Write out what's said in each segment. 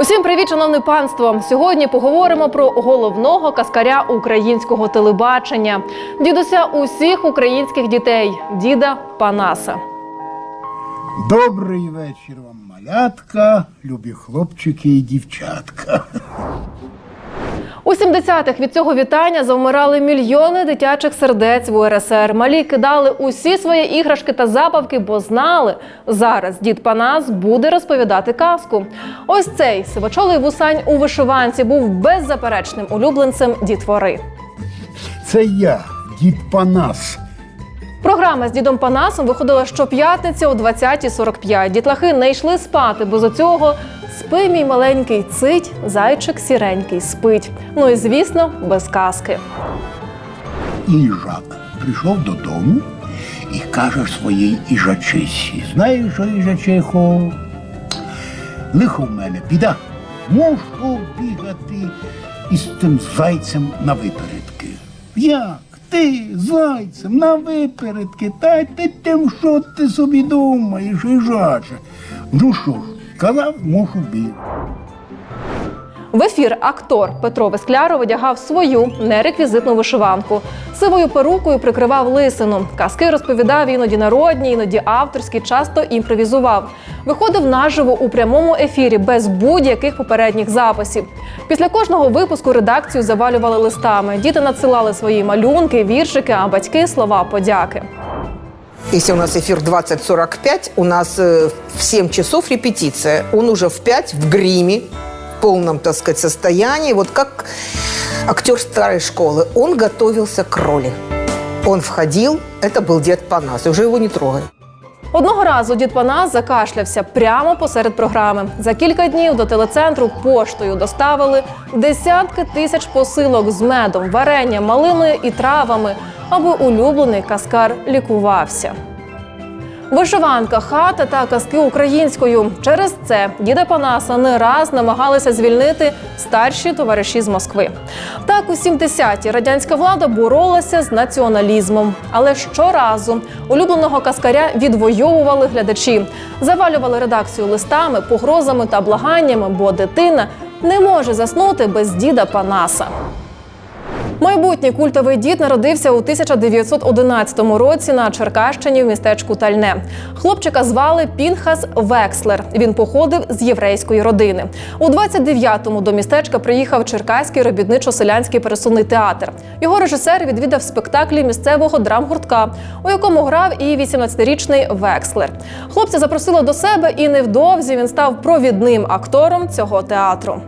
Усім привіт, шановне панство! Сьогодні поговоримо про головного каскаря українського телебачення, дідуся усіх українських дітей, діда Панаса. Добрий вечір вам, малятка, любі хлопчики і дівчатка. У 70-х від цього вітання завмирали мільйони дитячих сердець в УРСР. Малі кидали усі свої іграшки та забавки, бо знали, зараз дід Панас буде розповідати казку. Ось цей сивочолий вусань у вишиванці був беззаперечним улюбленцем дітвори. Це я, дід Панас. Програма з дідом Панасом виходила щоп'ятниці о 20.45. Дітлахи не йшли спати, бо за цього спи мій маленький цить, зайчик сіренький спить. Ну і звісно, без казки. Іжак прийшов додому і каже своїй іжачисі: Знаєш, що іжачихо? Лихо в мене, біда. Мушу бігати із тим зайцем на випередки. Як? Ти зайцем на випередки? Та ти тим, що ти собі думаєш, іжаче? Ну що ж, казав, мушу бігати. В ефір актор Петро Вескляров одягав свою нереквізитну вишиванку. Сивою перукою прикривав лисину. Казки розповідав іноді народні, іноді авторські, часто імпровізував. Виходив наживо у прямому ефірі без будь-яких попередніх записів. Після кожного випуску редакцію завалювали листами. Діти надсилали свої малюнки, віршики, а батьки слова подяки. Если у нас эфир 20.45, у нас э, в 7 часов репетиция. Он уже в 5 в гриме, в полном, так сказать, состоянии. Вот как актер старой школы. Он готовился к роли. Он входил, это был дед Панас, и уже его не трогай. Одного разу дід Панас закашлявся прямо посеред програми. За кілька днів до телецентру поштою доставили десятки тисяч посилок з медом, варенням, малиною і травами, аби улюблений каскар лікувався. Вишиванка, хата та казки українською. Через це діда Панаса не раз намагалися звільнити старші товариші з Москви. Так, у 70-ті радянська влада боролася з націоналізмом. Але щоразу улюбленого каскаря відвоювали глядачі, завалювали редакцію листами, погрозами та благаннями, бо дитина не може заснути без діда Панаса. Майбутній культовий дід народився у 1911 році на Черкащині в містечку Тальне. Хлопчика звали Пінхас Векслер. Він походив з єврейської родини. У 29-му до містечка приїхав Черкаський робітничо-селянський пересувний театр. Його режисер відвідав спектаклі місцевого драмгуртка, у якому грав і 18-річний Векслер. Хлопця запросили до себе, і невдовзі він став провідним актором цього театру.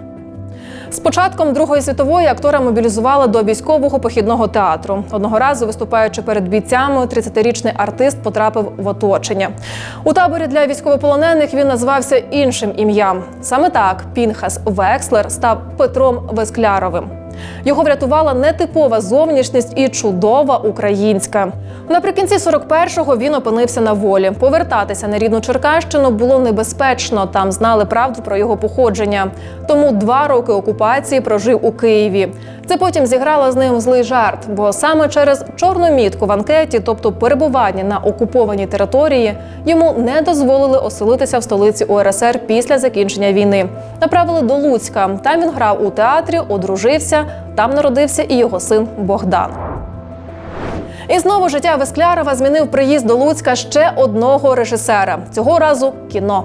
З початком Другої світової актора мобілізували до військового похідного театру. Одного разу, виступаючи перед бійцями, 30-річний артист потрапив в оточення. У таборі для військовополонених він назвався іншим ім'ям. Саме так Пінхас Векслер став Петром Вескляровим. Його врятувала нетипова зовнішність і чудова українська. Наприкінці 41-го він опинився на волі. Повертатися на рідну Черкащину було небезпечно. Там знали правду про його походження. Тому два роки окупації прожив у Києві. Це потім зіграло з ним злий жарт, бо саме через чорну мітку в анкеті, тобто перебування на окупованій території, йому не дозволили оселитися в столиці УРСР після закінчення війни. Направили до Луцька. Там він грав у театрі, одружився. Там народився і його син Богдан. І знову життя Весклярова змінив приїзд до Луцька ще одного режисера. Цього разу кіно.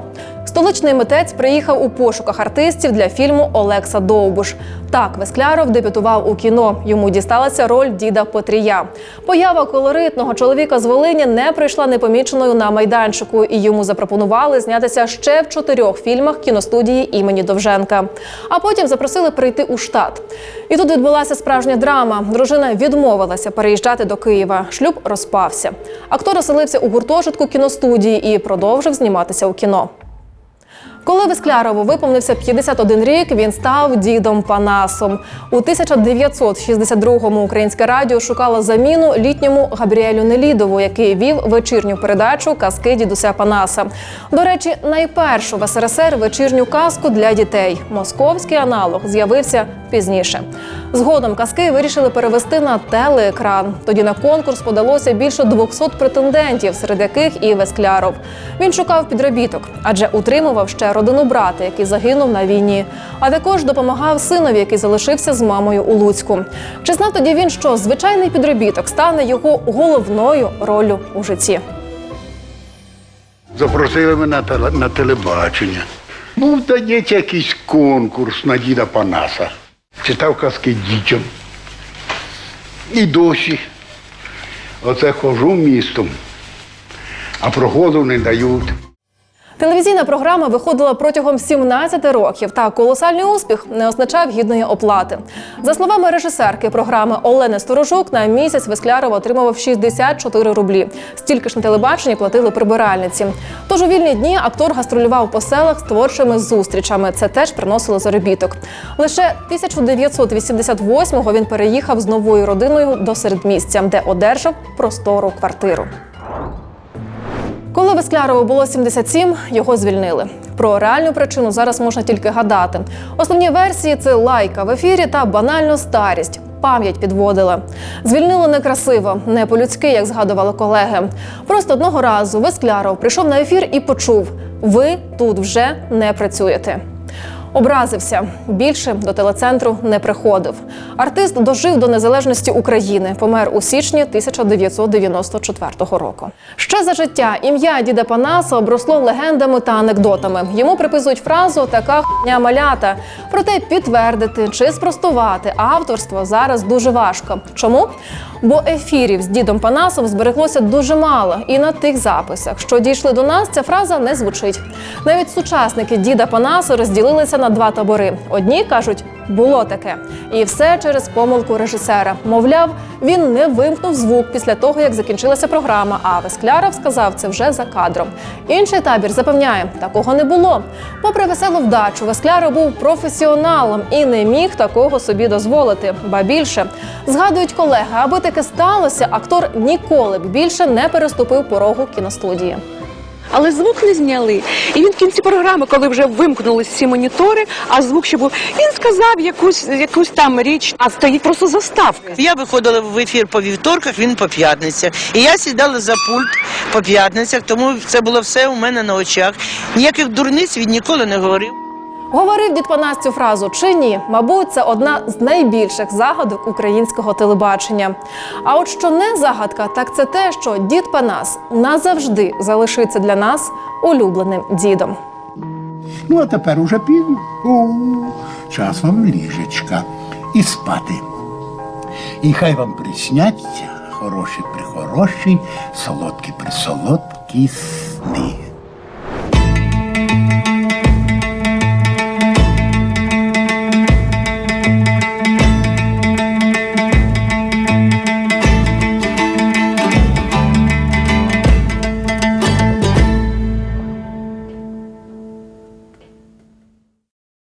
Столичний митець приїхав у пошуках артистів для фільму Олекса Довбуш. Так, Вескляров дебютував у кіно. Йому дісталася роль діда Петрія. Поява колоритного чоловіка з Волині не прийшла непоміченою на майданчику, і йому запропонували знятися ще в чотирьох фільмах кіностудії імені Довженка. А потім запросили прийти у штат. І тут відбулася справжня драма. Дружина відмовилася переїжджати до Києва. Шлюб розпався. Актор оселився у гуртожитку кіностудії і продовжив зніматися у кіно. Коли Весклярову виповнився 51 рік, він став дідом Панасом. У 1962-му українське радіо шукало заміну літньому Габріелю Нелідову, який вів вечірню передачу Казки дідуся Панаса. До речі, найпершу в СРСР вечірню казку для дітей. Московський аналог з'явився пізніше. Згодом казки вирішили перевести на телеекран. Тоді на конкурс подалося більше 200 претендентів, серед яких і Вескляров. Він шукав підробіток, адже утримував ще родину брата, який загинув на війні, а також допомагав синові, який залишився з мамою у Луцьку. Чи знав тоді він, що звичайний підробіток стане його головною роллю у житті? Запросили мене на, телебачення. Був здається якийсь конкурс на діда Панаса. Читав казки дітям. І досі. Оце хожу містом, а проходу не дають. Телевізійна програма виходила протягом 17 років, та колосальний успіх не означав гідної оплати. За словами режисерки програми Олени Сторожук, на місяць Весклярова отримував 64 рублі. Стільки ж на телебаченні платили прибиральниці. Тож у вільні дні актор гастролював по селах з творчими зустрічами. Це теж приносило заробіток. Лише 1988-го він переїхав з новою родиною до середмістя, де одержав простору квартиру. Коли Весклярову було 77, його звільнили. Про реальну причину зараз можна тільки гадати. Основні версії це лайка в ефірі та банальну старість. Пам'ять підводила. Звільнили некрасиво, не по-людськи, як згадували колеги. Просто одного разу Вескляров прийшов на ефір і почув: ви тут вже не працюєте. Образився більше до телецентру не приходив. Артист дожив до незалежності України. Помер у січні 1994 року. Ще за життя ім'я діда Панаса обросло легендами та анекдотами. Йому приписують фразу така хня малята. Проте підтвердити чи спростувати авторство зараз дуже важко. Чому? Бо ефірів з дідом Панасом збереглося дуже мало, і на тих записах, що дійшли до нас, ця фраза не звучить. Навіть сучасники діда Панаса розділилися на два табори. Одні кажуть, було таке, і все через помилку режисера. Мовляв, він не вимкнув звук після того, як закінчилася програма. А Вескляров сказав це вже за кадром. Інший табір запевняє, такого не було. Попри веселу вдачу, Вескляров був професіоналом і не міг такого собі дозволити. Ба більше згадують колеги, аби таке сталося, актор ніколи б більше не переступив порогу кіностудії. Але звук не зняли. І він в кінці програми, коли вже вимкнулись всі монітори, а звук ще був, він сказав якусь, якусь там річ, а стоїть просто заставка. Я виходила в ефір по вівторках, він по п'ятницях. І я сідала за пульт по п'ятницях, тому це було все у мене на очах. Ніяких дурниць він ніколи не говорив. Говорив дід Панас цю фразу чи ні? Мабуть, це одна з найбільших загадок українського телебачення. А от що не загадка, так це те, що дід Панас назавжди залишиться для нас улюбленим дідом. Ну, а тепер уже пізно. Час вам ліжечка і спати. І хай вам присняться хороші прихороші, солодкі присолодкі сни.